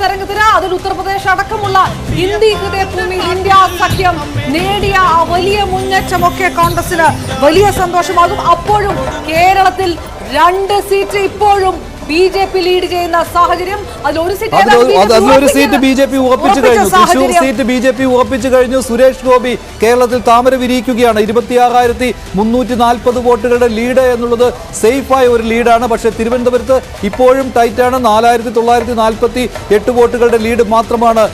തരംഗത്തിന് അതിൽ ഉത്തർപ്രദേശ് അടക്കമുള്ള ഹിന്ദി ഹൃദയഭൂമി ഇന്ത്യ സഖ്യം നേടിയ ആ വലിയ മുന്നേറ്റമൊക്കെ കോൺഗ്രസിന് വലിയ സന്തോഷമാകും. അപ്പോഴും കേരളത്തിൽ രണ്ട് സീറ്റ് ഇപ്പോഴും ബി ജെ പി ലീഡ് ചെയ്യുന്ന സാഹചര്യം അതിലൊരു- അത് സീറ്റ്? ബി ജെ പി ഉറപ്പിച്ചു കഴിഞ്ഞു. Thrissur seat B J P ഉറപ്പിച്ചു കഴിഞ്ഞു. സുരേഷ് ഗോപി കേരളത്തിൽ താമര വിരിയിക്കുകയാണ്. ഇരുപത്തിയാറായിരത്തി മുന്നൂറ്റി നാൽപ്പത് വോട്ടുകളുടെ ലീഡ് എന്നുള്ളത് സേഫായ ഒരു ലീഡാണ് പക്ഷേ തിരുവനന്തപുരത്ത് ഇപ്പോഴും ടൈറ്റാണ് നാലായിരത്തി തൊള്ളായിരത്തി നാൽപ്പത്തി എട്ട് വോട്ടുകളുടെ ലീഡ് മാത്രമാണ്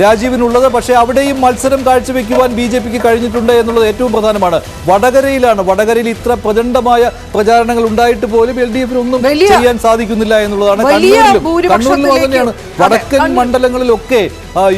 രാജീവിനുള്ളത്. പക്ഷേ അവിടെയും മത്സരം കാഴ്ചവെക്കുവാൻ ബി ജെ പിക്ക് കഴിഞ്ഞിട്ടുണ്ട് എന്നുള്ളത് ഏറ്റവും പ്രധാനമാണ്. വടകരയിലാണ്. വടകരയിൽ ഇത്ര പ്രചണ്ഡമായ പ്രചാരണങ്ങൾ ഉണ്ടായിട്ട് പോലും എൽ ഡി എഫിന് ഒന്നും ചെയ്യാൻ സാധിക്കുന്നില്ല എന്നുള്ളതാണ് കണ്ണൂരിലും. കണ്ണൂരിലും തന്നെയാണ്. വടക്കൻ മണ്ഡലങ്ങളിലൊക്കെ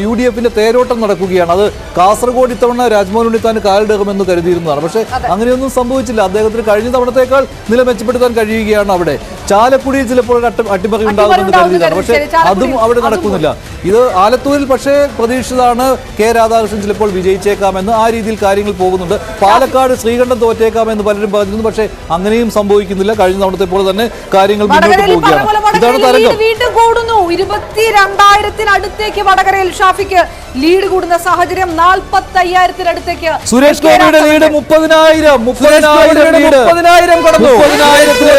യു ഡി എഫിന്റെ തേരോട്ടം നടക്കുകയാണ്. അത് കാസർഗോഡ് ഇത്തവണ രാജ്മോഹൻ ഉണ്ണിത്താൻ കാലിടകുമെന്ന് കരുതിയിരുന്നതാണ്. പക്ഷേ അങ്ങനെയൊന്നും സംഭവിച്ചില്ല. അദ്ദേഹത്തിന് കഴിഞ്ഞ തവണത്തേക്കാൾ നില മെച്ചപ്പെടുത്താൻ കഴിയുകയാണ് അവിടെ. ചാലക്കുടിയിൽ ചിലപ്പോൾ അട്ടിമറി ഉണ്ടാകുമെന്ന് ഉണ്ടാകുമെന്ന് കരുതിയതാണ്. പക്ഷേ അതും അവിടെ നടക്കുന്നില്ല. ഇത് ആലത്തൂരിൽ പക്ഷേ പ്രതീക്ഷിച്ചതാണ് കെ രാധാകൃഷ്ണൻ ചിലപ്പോൾ വിജയിച്ചേക്കാമെന്ന്. ആ രീതിയിൽ കാര്യങ്ങൾ പോകുന്നുണ്ട്. പാലക്കാട് ശ്രീകണ്ഠൻ തോറ്റേക്കാമെന്ന് പലരും പറഞ്ഞിരുന്നു. പക്ഷേ അങ്ങനെയും സംഭവിക്കുന്നില്ല. കഴിഞ്ഞ തവണത്തെ പോലെ തന്നെ കാര്യങ്ങൾ മുന്നോട്ട് പോവുകയാണ്. ഇതാണ് വടകരയിൽ തരംഗം. വീണ്ടും കൂടുന്നു. ഇരുപത്തിരണ്ടായിരത്തിനടുത്തേക്ക് വടകരയിൽ ഷാഫിക്ക് ലീഡ് കൂടുന്ന സാഹചര്യം നാൽപ്പത്തി അയ്യായിരത്തിനടുത്തേക്ക് സുരേഷ് ഗോപിയുടെ ലീഡ് മുപ്പതിനായിരം മുപ്പതിനായിരം ലീഡ് മുപ്പതിനായിരം കടന്നു. മുപ്പതിനായിരത്തിലെ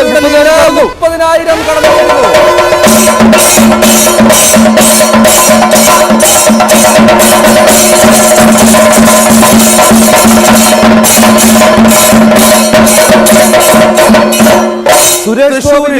മുപ്പതിനായിരം കടന്നു. മുപ്പതിനായിരം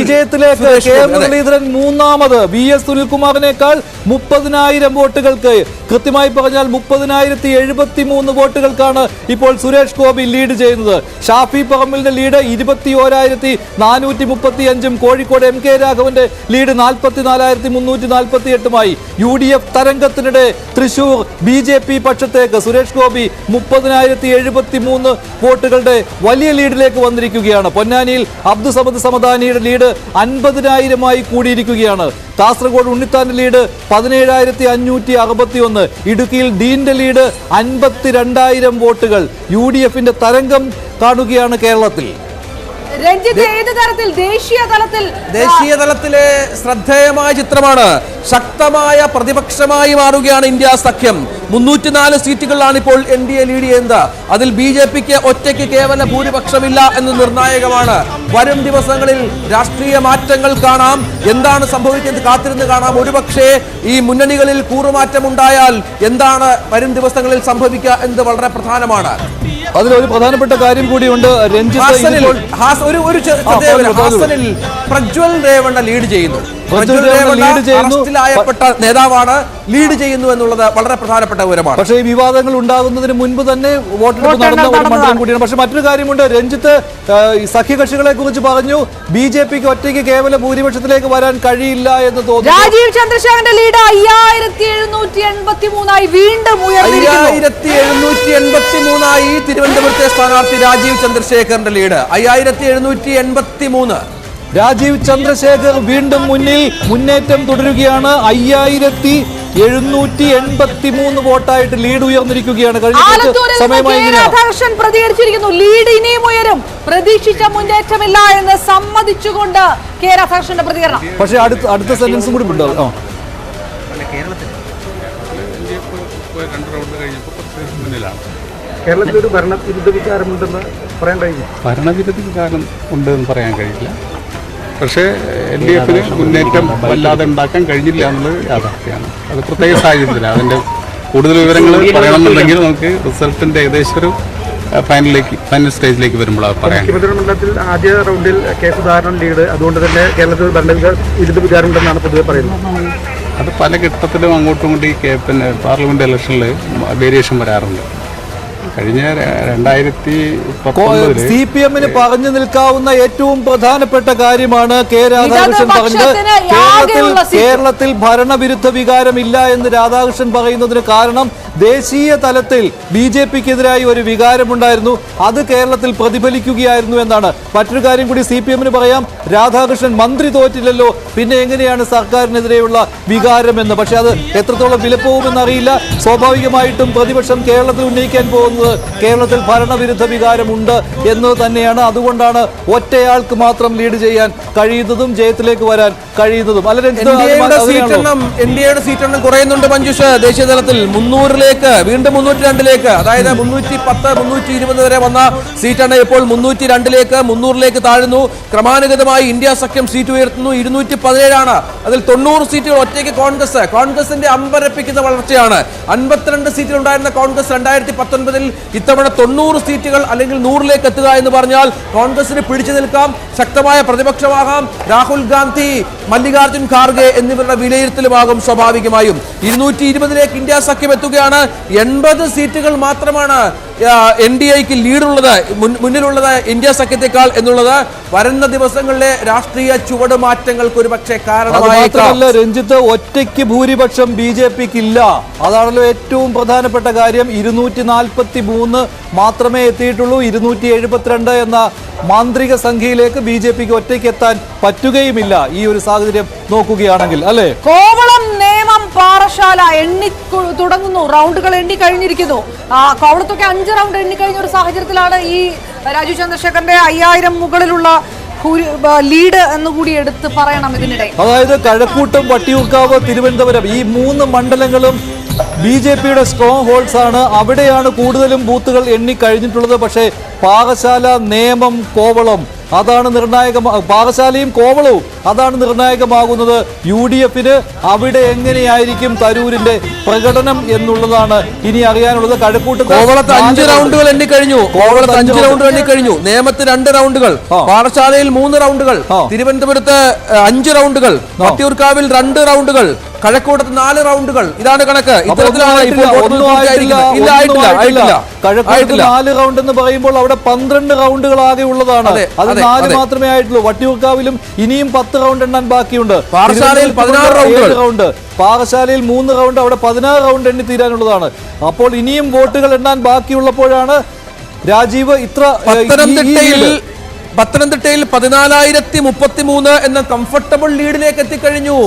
വിജയത്തിലേക്ക് കെ എം മുരളീധരൻ മൂന്നാമത് വി എസ് സുനിൽകുമാറിനേക്കാൾ മുപ്പതിനായിരം വോട്ടുകൾക്ക് കൃത്യമായി പറഞ്ഞാൽ മുപ്പതിനായിരത്തി എഴുപത്തി മൂന്ന് വോട്ടുകൾക്കാണ് ഇപ്പോൾ സുരേഷ് ഗോപി ലീഡ് ചെയ്യുന്നത്. ഷാഫി പറമ്പിലിന്റെ ലീഡ് ഇരുപത്തി ഓരായിരത്തി നാനൂറ്റി മുപ്പത്തി അഞ്ചും കോഴിക്കോട് എം കെ രാഘവന്റെ ലീഡ് നാൽപ്പത്തി നാലായിരത്തി മുന്നൂറ്റി നാൽപ്പത്തി എട്ടുമായി യു ഡി എഫ് തരംഗത്തിനിടെ തൃശൂർ ബി ജെ പി പക്ഷത്തേക്ക് സുരേഷ് ഗോപി മുപ്പതിനായിരത്തി എഴുപത്തി മൂന്ന് വോട്ടുകളുടെ വലിയ ലീഡിലേക്ക് വന്നിരിക്കുകയാണ്. പൊന്നാനിയിൽ അബ്ദുസമദ് സമദാനിയുടെ ലീഡ് അൻപതിനായിരമായി കൂടിയിരിക്കുകയാണ്. കാസർഗോഡ് ഉണ്ണിത്താന്റെ ലീഡ് പതിനേഴായിരത്തി അഞ്ഞൂറ്റി അറുപത്തി ഒന്ന് ഇടുക്കിയിൽ ഡീന്റെ ലീഡ് അൻപത്തിരണ്ടായിരം വോട്ടുകൾ. യു ഡി എഫിന്റെ തരംഗം കാണുകയാണ് കേരളത്തിൽ. രഞ്ജിത്ത് ഏത് തരത്തിൽ? ദേശീയ തലത്തിൽ ദേശീയ തലത്തിലെ ശ്രദ്ധേയമായ ചിത്രമാണ്. ശക്തമായ പ്രതിപക്ഷമായി മാറുകയാണ് ഇന്ത്യ സഖ്യം. മുന്നൂറ്റിനാല് സീറ്റുകളിലാണ് ഇപ്പോൾ എൻ ഡി എ ലീഡ് ചെയ്യുന്നത്. അതിൽ ബി ജെ പിക്ക് ഒറ്റയ്ക്ക് കേവല ഭൂരിപക്ഷമില്ല എന്ന് നിർണായകമാണ്. വരും ദിവസങ്ങളിൽ രാഷ്ട്രീയ മാറ്റങ്ങൾ കാണാം. എന്താണ് സംഭവിക്കുന്നത്? കാത്തിരുന്ന് കാണാം. ഒരുപക്ഷേ ഈ മുന്നണികളിൽ കൂറുമാറ്റമുണ്ടായാൽ എന്താണ് വരും ദിവസങ്ങളിൽ സംഭവിക്കുക എന്നത് വളരെ പ്രധാനമാണ്. അതിലൊരു പ്രധാനപ്പെട്ട കാര്യം കൂടിയുണ്ട്. രഞ്ജിത്ത് ഒരു പ്രജ്വൽ രേവണ്ണ ലീഡ് ചെയ്യുന്നു. പ്രജ്വൽ ലീഡ് ചെയ്യുന്നു. അറസ്റ്റിലായപ്പെട്ട നേതാവാണ് ലീഡ് ചെയ്യുന്നു എന്നുള്ളത് വളരെ പ്രധാനപ്പെട്ട വിവരമാണ്. പക്ഷേ ഈ വിവാദങ്ങൾ ഉണ്ടാകുന്നതിന് മുൻപ് തന്നെ വോട്ടെടുപ്പ് നടന്ന ഒരു മണ്ഡലം കൂടിയാണ്. പക്ഷേ മറ്റൊരു കാര്യമുണ്ട്. രഞ്ജിത്ത് സഖ്യകക്ഷികളെ കുറിച്ച് പറഞ്ഞു ബി ജെ പിക്ക് ഒറ്റയ്ക്ക് കേവല ഭൂരിപക്ഷത്തിലേക്ക് വരാൻ കഴിയില്ല എന്ന് തോന്നുന്നു. രാജീവ് ചന്ദ്രശേഖരന്റെ ലീഡ് അയ്യായിരത്തി എഴുന്നൂറ്റി എൺപത്തി മൂന്നായി വീണ്ടും അയ്യായിരത്തി എഴുന്നൂറ്റി എൺപത്തി മൂന്നായി തിരുവനന്തപുരത്തെ സ്ഥാനാർത്ഥി രാജീവ് ചന്ദ്രശേഖരന്റെ ലീഡ് അയ്യായിരത്തി എഴുന്നൂറ്റി എൺപത്തി മൂന്ന് രാജീവ് ചന്ദ്രശേഖർ വീണ്ടും മുന്നിൽ മുന്നേറ്റം തുടരുകയാണ്. അയ്യായിരത്തി എഴുന്നൂറ്റി എൺപത്തി മൂന്ന് വോട്ടായിട്ട് ലീഡ് ഉയർന്നിരിക്കുകയാണ്. കഴിഞ്ഞ പ്രതികരിച്ചിരിക്കുന്നു. ലീഡ് ഇനിയും ഉയരും. പ്രതീക്ഷിച്ച മുന്നേറ്റമില്ല എന്ന് സമ്മതിച്ചുകൊണ്ട് കെ രാധാകൃഷ്ണന്റെ പ്രതികരണം. പക്ഷേ അടുത്ത അടുത്ത സെന്റൻസും കൂടി ഉണ്ടാവും കേരളത്തിൽ. ഒരു ഭരണവിരുദ്ധ വികാരമുണ്ടെന്ന് പറയാൻ കഴിയും ഭരണവിരുദ്ധ വിചാരം ഉണ്ടെന്ന് പറയാൻ കഴിയില്ല. പക്ഷേ എൽ ഡി എഫിന് മുന്നേറ്റം വല്ലാതെ ഉണ്ടാക്കാൻ കഴിഞ്ഞില്ല എന്നുള്ളത് യാഥാർത്ഥ്യമാണ്. അത് പ്രത്യേക സാഹചര്യത്തിലാണ്. അതിന്റെ കൂടുതൽ വിവരങ്ങൾ പറയണമെന്നുണ്ടെങ്കിൽ നമുക്ക് റിസൾട്ടിന്റെ ഏകദേശം ഒരു ഫൈനലിലേക്ക് ഫൈനൽ സ്റ്റേജിലേക്ക് വരുമ്പോൾ അത് പറയാൻ കഴിയും മുഖ്യമന്ത്രി മണ്ഡലത്തിൽ ആദ്യ റൗണ്ടിൽ കെ സുധാകരൻ ലീഡ്. അതുകൊണ്ട് തന്നെ കേരളത്തിൽ ഭരണവിരുദ്ധ വികാരമുണ്ടെന്നാണ് പൊതുവെ പറയുന്നത്. അത് പല ഘട്ടത്തിലും അങ്ങോട്ടും ഇങ്ങോട്ടും ഈ കേ- പിന്നെ പാർലമെന്റ് ഇലക്ഷനിൽ വേരിയേഷൻ വരാറുണ്ട്. കഴിഞ്ഞ രണ്ടായിരത്തി സി പി എമ്മിന് പറഞ്ഞു നിൽക്കാവുന്ന ഏറ്റവും പ്രധാനപ്പെട്ട കാര്യമാണ് കെ രാധാകൃഷ്ണൻ പറഞ്ഞത് കേരളത്തിൽ. കേരളത്തിൽ ഭരണവിരുദ്ധ വികാരമില്ല എന്ന് രാധാകൃഷ്ണൻ പറയുന്നതിന് കാരണം ദേശീയ തലത്തിൽ ബി ജെ പിക്കെതിരായി ഒരു വികാരമുണ്ടായിരുന്നു. അത് കേരളത്തിൽ പ്രതിഫലിക്കുകയായിരുന്നു എന്നാണ്. മറ്റൊരു കാര്യം കൂടി സി പി എമ്മിന് പറയാം. രാധാകൃഷ്ണൻ മന്ത്രി തോറ്റില്ലല്ലോ. പിന്നെ എങ്ങനെയാണ് സർക്കാരിനെതിരെയുള്ള വികാരം എന്ന്? പക്ഷെ അത് എത്രത്തോളം വിലപ്പോകുമെന്ന് അറിയില്ല സ്വാഭാവികമായിട്ടും പ്രതിപക്ഷം കേരളത്തിൽ ഉന്നയിക്കാൻ പോകുന്നത് കേരളത്തിൽ ഭരണവിരുദ്ധ വികാരമുണ്ട് എന്ന് തന്നെയാണ്. അതുകൊണ്ടാണ് ഒറ്റയാൾക്ക് മാത്രം ലീഡ് ചെയ്യാൻ കഴിയുന്നതും ജയത്തിലേക്ക് വരാൻ കഴിയുന്നതും. അല്ല രഞ്ജിത്ത്, എൻ ഡി എയുടെ അത് സീറ്റ് അങ്ങനെയാണല്ലോ. എണ്ണം എൻ ഡി എയുടെ സീറ്റ് എണ്ണം കുറയുന്നുണ്ട് മഞ്ജുഷ. ദേശീയ തലത്തിൽ മുന്നൂറിലേക്ക് വീണ്ടും മുന്നൂറ്റി രണ്ടിലേക്ക് അതായത് മുന്നൂറ്റി പത്ത് മുന്നൂറ്റി ഇരുപത് വരെ വന്ന സീറ്റാണ് ഇപ്പോൾ മുന്നൂറ്റി രണ്ടിലേക്ക് മുന്നൂറിലേക്ക് താഴുന്നു. ക്രമാനുഗതമായി ഇന്ത്യ സഖ്യം സീറ്റ് ഉയർത്തുന്നു. ഇരുന്നൂറ്റി പതിനേഴാണ് അതിൽ തൊണ്ണൂറ് സീറ്റുകൾ ഒറ്റയ്ക്ക് കോൺഗ്രസ്. കോൺഗ്രസിന്റെ അമ്പരപ്പിക്കുന്ന വളർച്ചയാണ്. അൻപത്തിരണ്ട് സീറ്റിൽ ഉണ്ടായിരുന്ന കോൺഗ്രസ് രണ്ടായിരത്തി പത്തൊൻപതിൽ ഇത്തവണ തൊണ്ണൂറ് സീറ്റുകൾ അല്ലെങ്കിൽ നൂറിലേക്ക് എത്തുക എന്ന് പറഞ്ഞാൽ കോൺഗ്രസിന് പിടിച്ചു നിൽക്കാം. ശക്തമായ പ്രതിപക്ഷമാകാം. രാഹുൽ ഗാന്ധി മല്ലികാർജുൻ ഖാർഗെ എന്നിവരുടെ വിലയിരുത്തലുമാകും സ്വാഭാവികമായും. ഇരുന്നൂറ്റി ഇരുപതിലേക്ക് ഇന്ത്യ സഖ്യം എത്തുകയാണ് എൺപത് സീറ്റുകൾ മാത്രമാണ് എൻ ഡി എക്ക് ലീഡുള്ളത് മുന്നിലുള്ളത് ഇന്ത്യ സഖ്യത്തെക്കാൾ എന്നുള്ളത് വരുന്ന ദിവസങ്ങളിലെ രാഷ്ട്രീയ ചുവടുമാറ്റങ്ങൾക്ക് ഒരു പക്ഷേ മാത്രമല്ല രഞ്ജിത്ത് ഒറ്റയ്ക്ക് ഭൂരിപക്ഷം ബി ജെ പിക്ക് ഇല്ല അതാണല്ലോ ഏറ്റവും പ്രധാനപ്പെട്ട കാര്യം. ഇരുന്നൂറ്റി നാൽപ്പത്തി മൂന്ന് മാത്രമേ എത്തിയിട്ടുള്ളൂ. ഇരുന്നൂറ്റി എഴുപത്തിരണ്ട് എന്ന മാന്ത്രിക സംഖ്യയിലേക്ക് ബി ജെ പിക്ക് ഒറ്റയ്ക്ക് എത്താൻ പറ്റുകയുമില്ല. ഈ ഒരു സാഹചര്യം നോക്കുകയാണെങ്കിൽ അല്ലേ? കോവളം നേമം പാറശാല എണ്ണി തുടങ്ങുന്നു. റൗണ്ടുകൾ എണ്ണി കഴിഞ്ഞിരിക്കുന്നു. കോവളത്തൊക്കെ അഞ്ച് റൗണ്ട് എണ്ണി കഴിഞ്ഞ ഒരു സാഹചര്യത്തിലാണ് ഈ രാജു ചന്ദ്രശേഖരന്റെ അയ്യായിരം മുകളിലുള്ള ലീഡ് എന്ന് കൂടി എടുത്ത് പറയണം ഇതിനിടെ. അതായത് കഴക്കൂട്ടം വട്ടിയൂർക്കാവ് തിരുവനന്തപുരം ഈ മൂന്ന് മണ്ഡലങ്ങളും ബി ജെ പിയുടെ സ്ട്രോങ് ഹോൾസ് ആണ്. അവിടെയാണ് കൂടുതലും ബൂത്തുകൾ എണ്ണി കഴിഞ്ഞിട്ടുള്ളത്. പക്ഷേ പാകശാല നേമം കോവളം അതാണ് നിർണായക പാകശാലയും കോവളവും. അതാണ് നിർണായകമാകുന്നത് യു ഡി എഫിന് അവിടെ എങ്ങനെയായിരിക്കും തരൂരിന്റെ പ്രകടനം എന്നുള്ളതാണ് ഇനി അറിയാനുള്ളത്. കഴുക്കൂട്ട് കോവളത്ത് അഞ്ച് റൗണ്ടുകൾ എണ്ണി കഴിഞ്ഞു കോവളത്ത് അഞ്ച് റൗണ്ട്. എണ്ണി കഴിഞ്ഞു നേമത്ത് രണ്ട് റൗണ്ടുകൾ. പാറശാലയിൽ പാഠശാലയിൽ മൂന്ന് റൗണ്ടുകൾ. തിരുവനന്തപുരത്ത് അഞ്ച് റൗണ്ടുകൾ. വട്ടിയൂർക്കാവിൽ രണ്ട് റൗണ്ടുകൾ. കഴക്കൂട്ടത്ത് നാല് റൗണ്ടുകൾ. ഇതാണ് കണക്ക്. ഇത്തരത്തിലാണ് നാല് റൗണ്ട് എന്ന് പറയുമ്പോൾ അവിടെ പന്ത്രണ്ട് റൗണ്ടുകൾ ആകെ ഉള്ളതാണ്. അതെ, നാല് മാത്രമേ ആയിട്ടുള്ളൂ. വട്ടിയൂർക്കാവിലും ഇനിയും പത്ത് റൗണ്ട് എണ്ണാൻ ബാക്കിയുണ്ട്. പാറശാലയിൽ പതിനാറ് റൗണ്ട്. പാറശാലയിൽ മൂന്ന് റൗണ്ട് അവിടെ പതിനാറ് റൗണ്ട് എണ്ണി തീരാനുള്ളതാണ്. അപ്പോൾ ഇനിയും വോട്ടുകൾ എണ്ണാൻ ബാക്കിയുള്ളപ്പോഴാണ് രാജീവ് ഇത്ര പത്തനംതിട്ടയിൽ. പത്തനംതിട്ടയിൽ പതിനാലായിരത്തി മുപ്പത്തി മൂന്ന് എന്ന കംഫർട്ടബിൾ ലീഡിലേക്ക് എത്തിക്കഴിഞ്ഞു.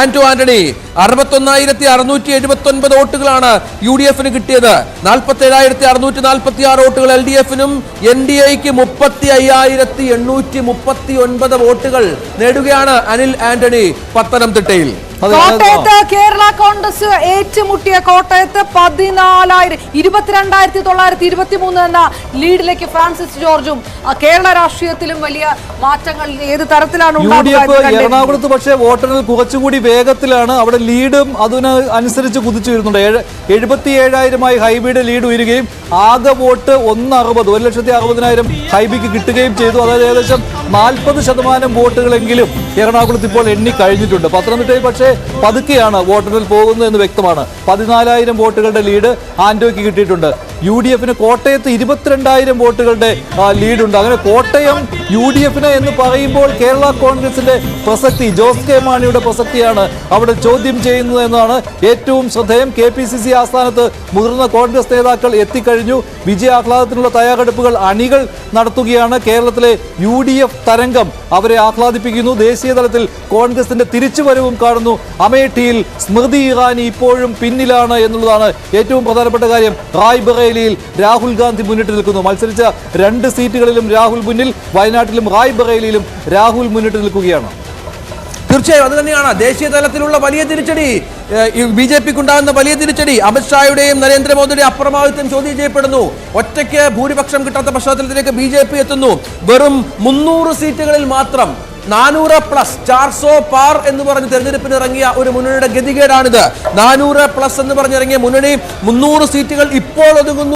ആന്റു ആന്റോ ആന്റണി അറുപത്തൊന്നായിരത്തി അറുന്നൂറ്റി എഴുപത്തി ഒൻപത് വോട്ടുകളാണ് യു ഡി എഫിന് കിട്ടിയത്. നാൽപ്പത്തി ഏഴായിരത്തി അറുന്നൂറ്റി നാൽപ്പത്തി ആറ് വോട്ടുകൾ എൽ ഡി എഫിനും എൻ ഡി എക്ക് മുപ്പത്തി അയ്യായിരത്തി എണ്ണൂറ്റി മുപ്പത്തി ഒൻപത് വോട്ടുകൾ നേടുകയാണ് അനിൽ ആന്റണി പത്തനംതിട്ടയിൽ. കോട്ടയത്ത് കേരള കോൺഗ്രസ് ഏറ്റുമുട്ടിയ കോട്ടയത്ത് പതിനാലായിരം ഇരുപത്തിരണ്ടായിരത്തി തൊള്ളായിരത്തി ഇരുപത്തി മൂന്ന് എന്ന ലീഡിലേക്ക് ഫ്രാൻസിസ് ജോർജും കേരള രാഷ്ട്രീയത്തിലും വലിയ മാറ്റങ്ങൾ ഏത് തരത്തിലാണ്. എറണാകുളത്ത് പക്ഷേ വോട്ടെണ്ണൽ കുറച്ചുകൂടി വേഗത്തിലാണ്. അവിടെ ലീഡും അതിന് അനുസരിച്ച് കുതിച്ചു വരുന്നുണ്ട്. എഴുപത്തി ഏഴായിരമായി ഹൈബിയുടെ ലീഡ് ഉയരുകയും ആകെ വോട്ട് ഒന്ന് അറുപത് ഒരു ലക്ഷത്തി അറുപതിനായിരം ഹൈബിക്ക് കിട്ടുകയും ചെയ്തു. അതായത് ഏകദേശം നാൽപ്പത് ശതമാനം വോട്ടുകളെങ്കിലും എറണാകുളത്ത് ഇപ്പോൾ എണ്ണി കഴിഞ്ഞിട്ടുണ്ട്. പത്തനംതിട്ടയിൽ പക്ഷേ പതുക്കെയാണ് വോട്ടെണ്ണൽ പോകുന്നത് എന്ന് വ്യക്തമാണ്. പതിനാലായിരം വോട്ടുകളുടെ ലീഡ് ആന്റോയ്ക്ക് കിട്ടിയിട്ടുണ്ട്. യു ഡി എഫിന് കോട്ടയത്ത് ഇരുപത്തിരണ്ടായിരം വോട്ടുകളുടെ ലീഡുണ്ട്. അങ്ങനെ കോട്ടയം യു ഡി എഫിന് എന്ന് പറയുമ്പോൾ കേരള കോൺഗ്രസിന്റെ പ്രസക്തി ജോസ് കെ മാണിയുടെ പ്രസക്തിയാണ് അവിടെ ചോദ്യം ചെയ്യുന്നത് എന്നാണ് ഏറ്റവും ശ്രദ്ധേയം. കെ പി സി സി ആസ്ഥാനത്ത് മുതിർന്ന കോൺഗ്രസ് നേതാക്കൾ എത്തിക്കഴിഞ്ഞു. വിജയാഹ്ലാദത്തിനുള്ള തയ്യാറെടുപ്പുകൾ അണികൾ നടത്തുകയാണ്. കേരളത്തിലെ യു ഡി എഫ് തരംഗം അവരെ ആഹ്ലാദിപ്പിക്കുന്നു. ദേശീയ തലത്തിൽ കോൺഗ്രസിന്റെ തിരിച്ചുവരവും കാണുന്നു. അമേഠിയിൽ സ്മൃതി ഇറാനി ഇപ്പോഴും പിന്നിലാണ് എന്നുള്ളതാണ് ഏറ്റവും പ്രധാനപ്പെട്ട കാര്യം. റായ് ബറേലിയിൽ രാഹുൽ ഗാന്ധി മുന്നിട്ട് നിൽക്കുന്നു. മത്സരിച്ച രണ്ട് സീറ്റുകളിലും രാഹുൽ മുന്നിൽ വയനാട്ടിലും റായ് ബറേലിയിലും രാഹുൽ മുന്നിട്ട് നിൽക്കുകയാണ്. തീർച്ചയായും അത് തന്നെയാണ്. ദേശീയ തലത്തിലുള്ള വലിയ തിരിച്ചടി ബി ജെ പിക്ക് ഉണ്ടാകുന്ന വലിയ തിരിച്ചടി. അമിത്ഷായുടെയും നരേന്ദ്രമോദിയുടെയും അപ്രമാദിത്വം ചോദ്യം ചെയ്യപ്പെടുന്നു. ഒറ്റയ്ക്ക് ഭൂരിപക്ഷം കിട്ടാത്ത പശ്ചാത്തലത്തിലേക്ക് ബി എത്തുന്നു. വെറും മുന്നൂറ് സീറ്റുകളിൽ മാത്രം നാനൂറ് പ്ലസ് ചാർസോ പാർ എന്ന് പറഞ്ഞ് തെരഞ്ഞെടുപ്പിന് ഇറങ്ങിയ ഒരു മുന്നണിയുടെ ഗതികേടാണിത്. നാനൂറ് പ്ലസ് എന്ന് പറഞ്ഞിറങ്ങിയ മുന്നണി മുന്നൂറ് സീറ്റുകൾ ഇപ്പോൾ ഒതുങ്ങുന്നു.